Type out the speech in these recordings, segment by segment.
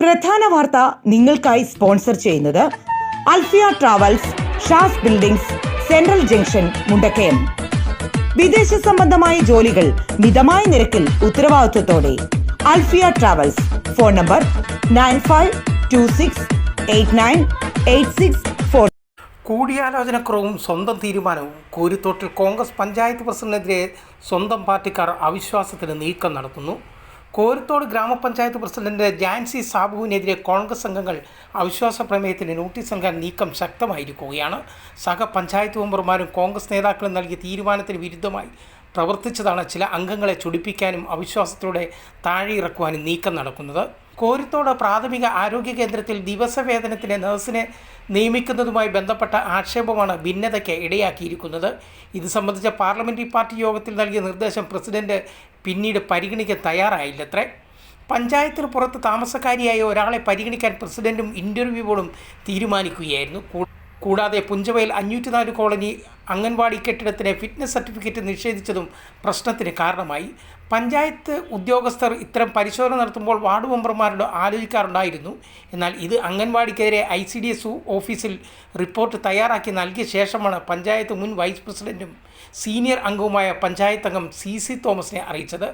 പ്രധാന വാർത്ത നിങ്ങൾക്കായി സ്പോൺസർ ചെയ്യുന്നത് Alfiya travels Shaz buildings central junction Mundakkayam. വിദേശ സംബന്ധമായ ജോലികൾ മിതമായ നിരക്കിൽ ഉത്തരവാദിത്വത്തോടെ. Alfiya travels phone number nine five two six eight nine eight six four. കൂടിയാലോചനക്കുറവും സ്വന്തം തീരുമാനവും കോരിത്തോട്ടിൽ കോൺഗ്രസ് പഞ്ചായത്ത് പ്രസിഡന്റിനെതിരെ സ്വന്തം പാർട്ടിക്കാർ അവിശ്വാസത്തിന് നീക്കം നടത്തുന്നു. കോരിത്തോട് ഗ്രാമപഞ്ചായത്ത് പ്രസിഡന്റ് ജാൻസി സാബുവിനെതിരെ കോൺഗ്രസ് അംഗങ്ങൾ അവിശ്വാസ പ്രമേയത്തിന് നോട്ടീസ് നൽകാൻ നീക്കം ശക്തമായിരിക്കുകയാണ്. സഹപഞ്ചായത്ത് മെമ്പർമാരും കോൺഗ്രസ് നേതാക്കളും നൽകിയ തീരുമാനത്തിന് വിരുദ്ധമായി പ്രവർത്തിച്ചതാണ് ചില അംഗങ്ങളെ ചൊടിപ്പിക്കാനും അവിശ്വാസത്തോടെ താഴെയിറക്കുവാനും നീക്കം നടക്കുന്നത്. കോരിത്തോട് പ്രാഥമിക ആരോഗ്യ കേന്ദ്രത്തിൽ ദിവസവേതനത്തിന് നഴ്സിനെ നിയമിക്കുന്നതുമായി ബന്ധപ്പെട്ട ആക്ഷേപമാണ് ഭിന്നതയ്ക്ക് ഇടയാക്കിയിരിക്കുന്നത്. ഇത് സംബന്ധിച്ച പാർലമെന്ററി പാർട്ടി യോഗത്തിൽ നൽകിയ നിർദ്ദേശം പ്രസിഡന്റ് പിന്നീട് പരിഗണിക്കാൻ തയ്യാറായില്ലത്രേ. പഞ്ചായത്തിന് പുറത്ത് താമസക്കാരിയായ ഒരാളെ പരിഗണിക്കാൻ പ്രസിഡന്റും ഇന്റർവ്യൂ ബോർഡും തീരുമാനിക്കുകയായിരുന്നു. കൂടാതെ പുഞ്ചവയൽ അഞ്ഞൂറ്റി നാല് കോളനി അംഗൻവാടി കെട്ടിടത്തിന് ഫിറ്റ്നസ് സർട്ടിഫിക്കറ്റ് നിഷേധിച്ചതും പ്രശ്നത്തിന് കാരണമായി. പഞ്ചായത്ത് ഉദ്യോഗസ്ഥർ ഇത്തരം പരിശോധന നടത്തുമ്പോൾ വാർഡ് മെമ്പർമാരോട് ആലോചിക്കാറുണ്ടായിരുന്നു. എന്നാൽ ഇത് അംഗൻവാടിക്കെതിരെ ഐ സി ഡി എസ് ഓഫീസിൽ റിപ്പോർട്ട് തയ്യാറാക്കി നൽകിയ ശേഷമാണ് പഞ്ചായത്ത് മുൻ വൈസ് പ്രസിഡന്റും സീനിയർ അംഗവുമായ പഞ്ചായത്ത് അംഗം സി സി തോമസിനെ അറിയിച്ചത്.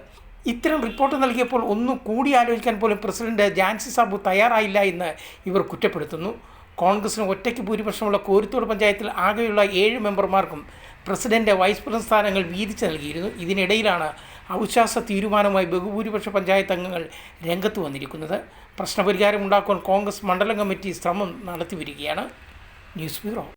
ഇത്തരം റിപ്പോർട്ട് നൽകിയപ്പോൾ ഒന്നും കൂടി ആലോചിക്കാൻ പോലും പ്രസിഡന്റ് ജാൻസി സാബു തയ്യാറായില്ല എന്ന് ഇവർ കുറ്റപ്പെടുത്തുന്നു. കോൺഗ്രസിന് ഒറ്റയ്ക്ക് ഭൂരിപക്ഷമുള്ള കോരിത്തോട് പഞ്ചായത്തിൽ ആകെയുള്ള ഏഴ് മെമ്പർമാർക്കും പ്രസിഡന്റ് വൈസ് പ്രസിഡന്റ് സ്ഥാനങ്ങൾ വീതിച്ച് നൽകിയിരുന്നു. ഇതിനിടയിലാണ് അവിശ്വാസ തീരുമാനവുമായി ബഹുഭൂരിപക്ഷ പഞ്ചായത്ത് അംഗങ്ങൾ രംഗത്ത് വന്നിരിക്കുന്നത്. പ്രശ്നപരിഹാരം ഉണ്ടാക്കുവാൻ കോൺഗ്രസ് മണ്ഡലം കമ്മിറ്റി ശ്രമം നടത്തി വരികയാണ് ന്യൂസ് ബ്യൂറോ.